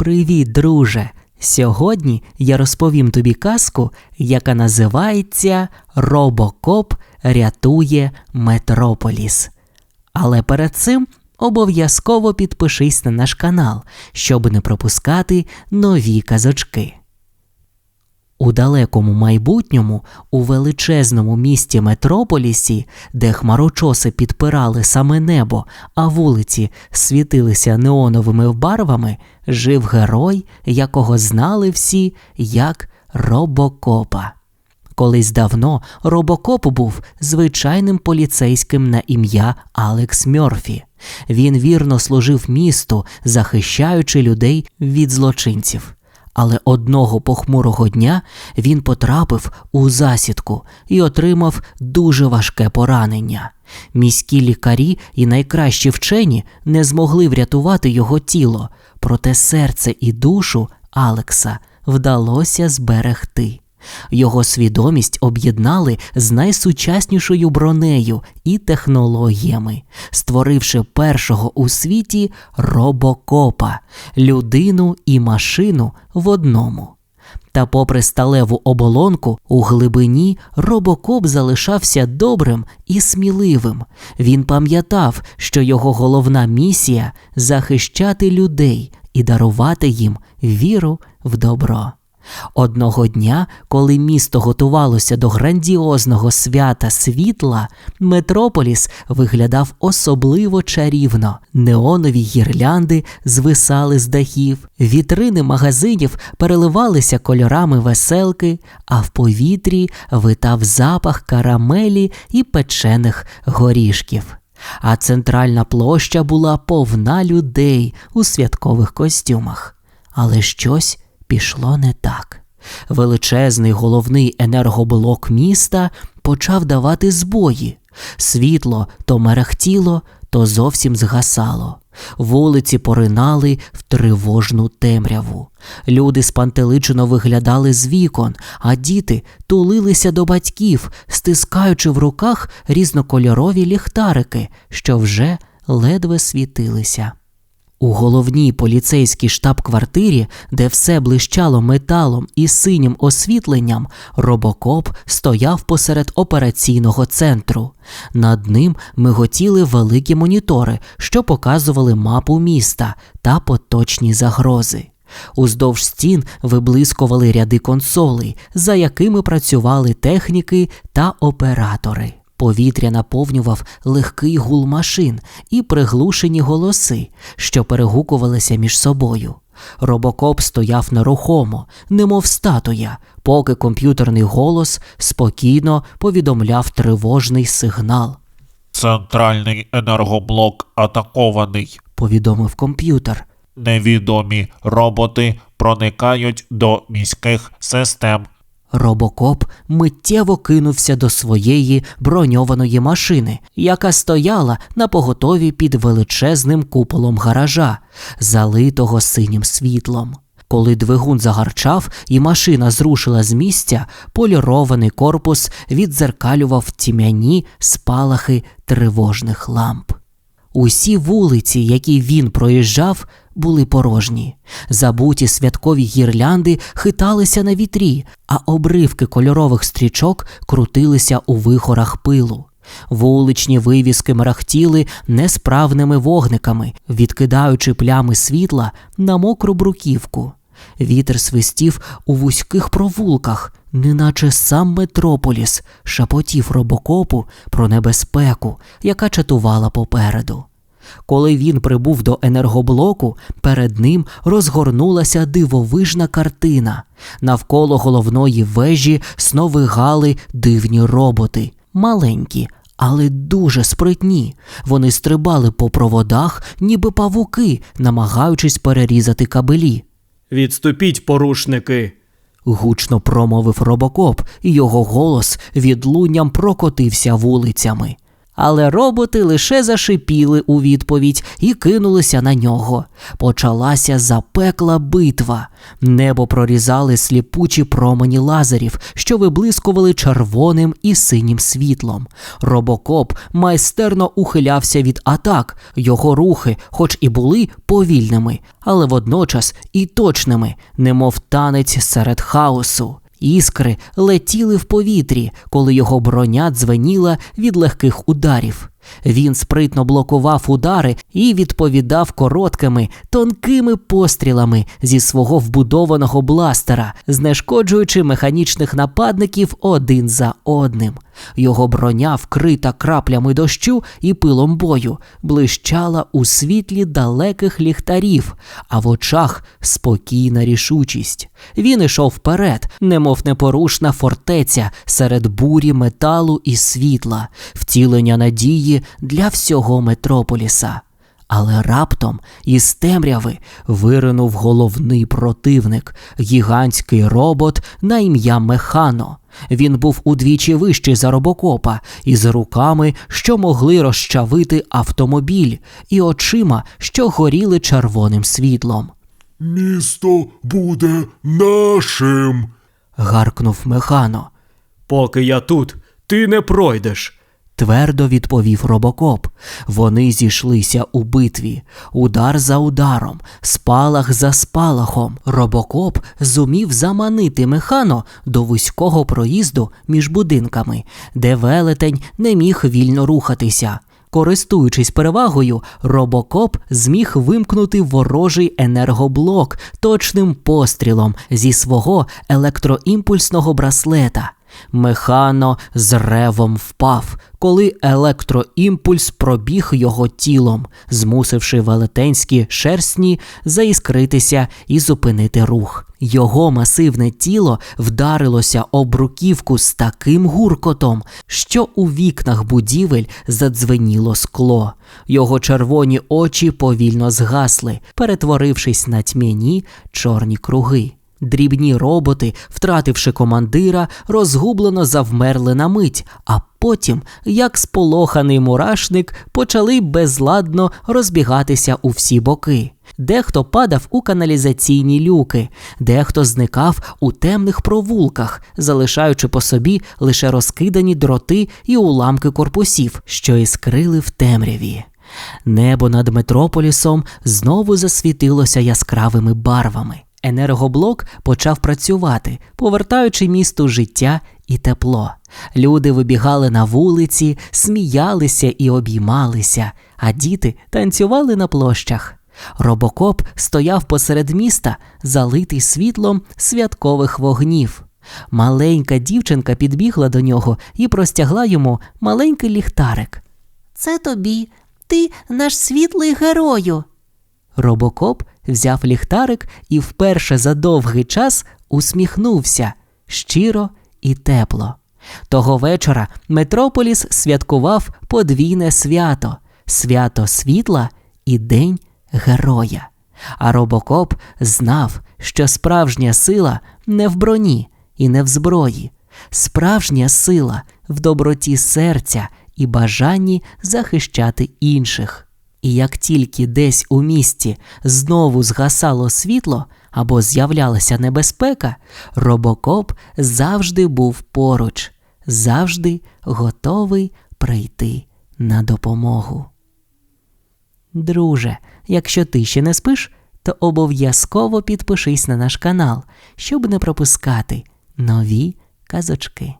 Привіт, друже! Сьогодні я розповім тобі казку, яка називається Робокоп рятує Метрополіс. Але перед цим обов'язково підпишись на наш канал, щоб не пропускати нові казочки. У далекому майбутньому, у величезному місті Метрополісі, де хмарочоси підпирали саме небо, а вулиці світилися неоновими барвами, жив герой, якого знали всі як Робокопа. Колись давно Робокоп був звичайним поліцейським на ім'я Алекс Мьорфі. Він вірно служив місту, захищаючи людей від злочинців. Але одного похмурого дня він потрапив у засідку і отримав дуже важке поранення. Міські лікарі і найкращі вчені не змогли врятувати його тіло, проте серце і душу Алекса вдалося зберегти. Його свідомість об'єднали з найсучаснішою бронею і технологіями, створивши першого у світі робокопа, людину і машину в одному. Та, попри сталеву оболонку, у глибині робокоп залишався добрим і сміливим. Він пам'ятав, що його головна місія захищати людей і дарувати їм віру в добро. Одного дня, коли місто готувалося до грандіозного свята світла, Метрополіс виглядав особливо чарівно. Неонові гірлянди звисали з дахів, вітрини магазинів переливалися кольорами веселки, а в повітрі витав запах карамелі і печених горішків. А центральна площа була повна людей у святкових костюмах. Але щось пішло не так. Величезний головний енергоблок міста почав давати збої. Світло то мерехтіло, то зовсім згасало. Вулиці поринали в тривожну темряву. Люди спантеличено виглядали з вікон, а діти тулилися до батьків, стискаючи в руках різнокольорові ліхтарики, що вже ледве світилися. У головній поліцейській штаб-квартирі, де все блищало металом і синім освітленням, робокоп стояв посеред операційного центру. Над ним миготіли великі монітори, що показували мапу міста та поточні загрози. Уздовж стін виблискували ряди консолей, за якими працювали техніки та оператори. Повітря наповнював легкий гул машин і приглушені голоси, що перегукувалися між собою. Робокоп стояв нерухомо, немов статуя, поки комп'ютерний голос спокійно повідомляв тривожний сигнал. Центральний енергоблок атакований. Повідомив комп'ютер. Невідомі роботи проникають до міських систем. Робокоп миттєво кинувся до своєї броньованої машини, яка стояла на поготові під величезним куполом гаража, залитого синім світлом. Коли двигун загарчав і машина зрушила з місця, полірований корпус відзеркалював тім'яні спалахи тривожних ламп. Усі вулиці, які він проїжджав, були порожні. Забуті святкові гірлянди хиталися на вітрі, а обривки кольорових стрічок крутилися у вихорах пилу. Вуличні вивіски мерехтіли несправними вогниками, відкидаючи плями світла на мокру бруківку. Вітер свистів у вузьких провулках, неначе сам Метрополіс шепотів робокопу про небезпеку, яка чатувала попереду. Коли він прибув до енергоблоку, перед ним розгорнулася дивовижна картина. Навколо головної вежі сновигали дивні роботи, маленькі, але дуже спритні. Вони стрибали по проводах, ніби павуки, намагаючись перерізати кабелі. Відступіть, порушники. Гучно промовив робокоп, і його голос відлунням прокотився вулицями. Але роботи лише зашипіли у відповідь і кинулися на нього. Почалася запекла битва. Небо прорізали сліпучі промені лазерів, що виблискували червоним і синім світлом. Робокоп майстерно ухилявся від атак. Його рухи, хоч і були повільними, але водночас і точними, немов танець серед хаосу. Іскри летіли в повітрі, коли його броня дзвеніла від легких ударів. Він спритно блокував удари і відповідав короткими, тонкими пострілами зі свого вбудованого бластера, знешкоджуючи механічних нападників один за одним. Його броня, вкрита краплями дощу і пилом бою, блищала у світлі далеких ліхтарів, а в очах спокійна рішучість. Він ішов вперед, немов непорушна фортеця серед бурі металу і світла, втілення надії для всього метрополіса. Але раптом із темряви виринув головний противник гігантський робот на ім'я Механо. Він був удвічі вищий за робокопа, із руками, що могли розчавити автомобіль, і очима, що горіли червоним світлом. Місто буде нашим. Гаркнув Механо. Поки я тут, ти не пройдеш. Твердо відповів робокоп. Вони зійшлися у битві, удар за ударом, спалах за спалахом. Робокоп зумів заманити механо до вузького проїзду між будинками, де велетень не міг вільно рухатися. Користуючись перевагою, робокоп зміг вимкнути ворожий енергоблок точним пострілом зі свого електроімпульсного браслета. Механо з ревом впав, коли електроімпульс пробіг його тілом, змусивши велетенські шерстні заіскритися і зупинити рух. Його масивне тіло вдарилося об руківку з таким гуркотом, що у вікнах будівель задзвеніло скло. Його червоні очі повільно згасли, перетворившись на тьмяні чорні круги. Дрібні роботи, втративши командира, розгублено завмерли на мить, а потім, як сполоханий мурашник, почали безладно розбігатися у всі боки. Дехто падав у каналізаційні люки, дехто зникав у темних провулках, залишаючи по собі лише розкидані дроти і уламки корпусів, що іскрили в темряві. Небо над метрополісом знову засвітилося яскравими барвами. Енергоблок почав працювати, повертаючи місту життя і тепло. Люди вибігали на вулиці, сміялися і обіймалися, а діти танцювали на площах. Робокоп стояв посеред міста, залитий світлом святкових вогнів. Маленька дівчинка підбігла до нього і простягла йому маленький ліхтарик. Це тобі, ти наш світлий герою. Робокоп взяв ліхтарик і вперше за довгий час усміхнувся щиро і тепло. Того вечора Метрополіс святкував подвійне свято свято світла і День Героя. А Робокоп знав, що справжня сила не в броні і не в зброї, справжня сила в доброті серця і бажанні захищати інших. І як тільки десь у місті знову згасало світло або з'являлася небезпека, робокоп завжди був поруч, завжди готовий прийти на допомогу. Друже, якщо ти ще не спиш, то обов'язково підпишись на наш канал, щоб не пропускати нові казочки.